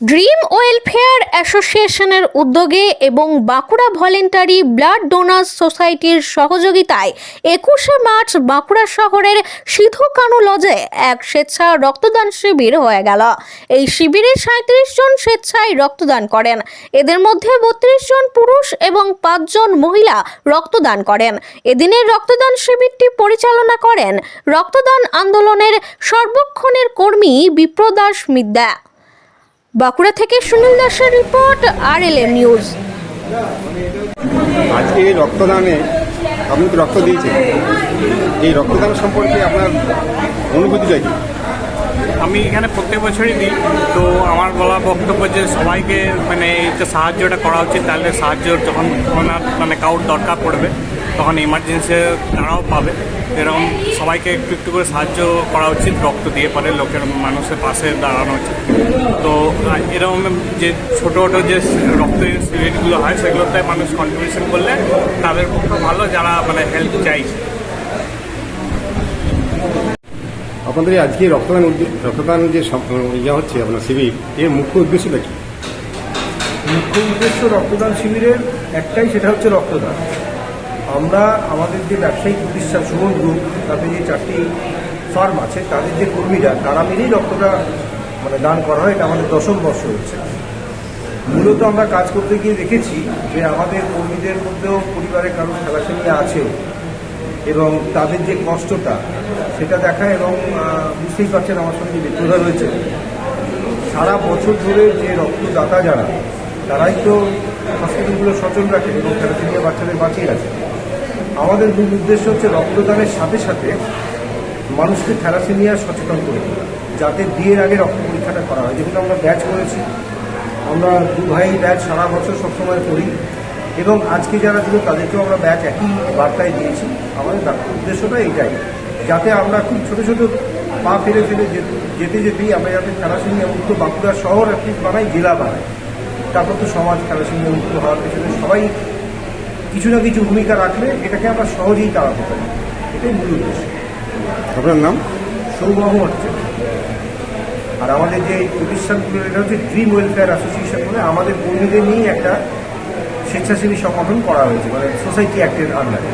Dream welfare অ্যাসোসিয়েশনের উদ্যোগে এবং বাঁকুড়া ভলেন্টারি ব্লাড ডোনার্স সোসাইটির সহযোগিতায় একুশে মার্চ বাঁকুড়া শহরের সিধু কানু লজে এক স্বেচ্ছা রক্তদান শিবির হয়ে গেল। এই শিবিরে সাঁত্রিশ জন স্বেচ্ছায় রক্তদান করেন। এদের মধ্যে বত্রিশ জন পুরুষ এবং পাঁচজন মহিলা রক্তদান করেন। এদিনের রক্তদান শিবিরটি পরিচালনা করেন রক্তদান আন্দোলনের সর্বক্ষণের কর্মী বিপ্রদাস মিদ্যা। বাঁকুড়া থেকে সুনীল দাসের report R L M news আজকে এই রক্তদানে আপনি তো রক্ত দিয়েছেন। এই রক্তদান সম্পর্কে আপনার অনুভূতিটা কি? আমি এখানে প্রত্যেক বছরই দিই। তো আমার বলা বক্তব্য যে সবাইকে মানে এই যে সাহায্যটা করা উচিত তাহলে সাহায্য যখন ওনার মানে কাউর দরকার পড়বে। তখন ইমার্জেন্সি তারাও পাবে। এরকম সবাইকে একটু একটু করে সাহায্য করা উচিত রক্ত দিয়ে পরে লোকের মানুষের পাশে দাঁড়ানো উচিত। তো এরকম যে ছোটো ছোটো যে রক্তের শিবিরগুলো হয় সেগুলোতে মানুষ কন্ট্রিবিউশন করলে তাদের পক্ষে ভালো যারা মানে হেল্প চাইছে আপনাদের আজকে রক্তদান রক্তদান যে ইয়ে হচ্ছে আপনার শিবির এর মুখ্য উদ্দেশ্যটা কি? মুখ্য উদ্দেশ্য রক্তদান শিবিরের একটাই সেটা হচ্ছে রক্তদান। আমরা আমাদের যে ব্যবসায়িক প্রতিষ্ঠান সুমন গ্রুপ তাদের যে চারটি ফার্ম আছে, তাদের যে কর্মীরা, তারা মিলেই রক্তটা মানে দান করা হয়, এটা আমাদের দশম বর্ষ হচ্ছে। মূলত আমরা কাজ করতে গিয়ে দেখেছি যে আমাদের কর্মীদের মধ্যেও পরিবারের কারও খেলাখেলিয়া আছে এবং তাদের যে কষ্টটা, সেটা দেখা এবং বুঝতেই পারছেন আমার সঙ্গে বিপ্রদা রয়েছে। সারা বছর ধরে যে রক্তদাতা যারা, তারাই তো হসপিটালগুলো সচল রাখে এবং থ্যালাসেমিয়া বাচ্চাদের বাঁচিয়ে রাখে আমাদের মূল উদ্দেশ্য হচ্ছে রক্তদানের সাথে সাথে মানুষকে থ্যালাসেমিয়া সচেতন করে যাতে বিয়ের আগে রক্ত পরীক্ষাটা করা হয়। যেগুলো আমরা ব্যাচ করেছি, আমরা দু ভাই ব্যাচ সারা বছর সবসময় করি এবং আজকে যারা দিল তাদেরকেও আমরা ব্যাচ একই বার্তায় দিয়েছি। আমাদের উদ্দেশ্যটা এইটাই, যাতে আমরা খুব ছোট ছোট পা ফেলে ফেলে যেতে যেতেই আমরা যাতে থ্যালাসেমিয়া মুক্ত বাঁকুড়া শহর একটি বানাই, জেলা বানাই। তারপর তো সমাজ থ্যালাসেমিয়া মুক্ত হওয়ার পেছনে সবাই কিছু না কিছু ভূমিকা রাখলে এটাকে আমরা সহজেই তাড়াতে পারি। এটাই মূল উদ্দেশ্য। আপনার নাম? সৌবাহ হচ্ছে। আর আমাদের যে প্রতিষ্ঠানগুলো এটা হচ্ছে ড্রিম ওয়েলফেয়ার অ্যাসোসিয়েশন বলে আমাদের কর্মীদের নিয়েই একটা স্বেচ্ছাসেবী সংগঠন করা হয়েছে মানে সোসাইটি অ্যাক্টের আন্ডারে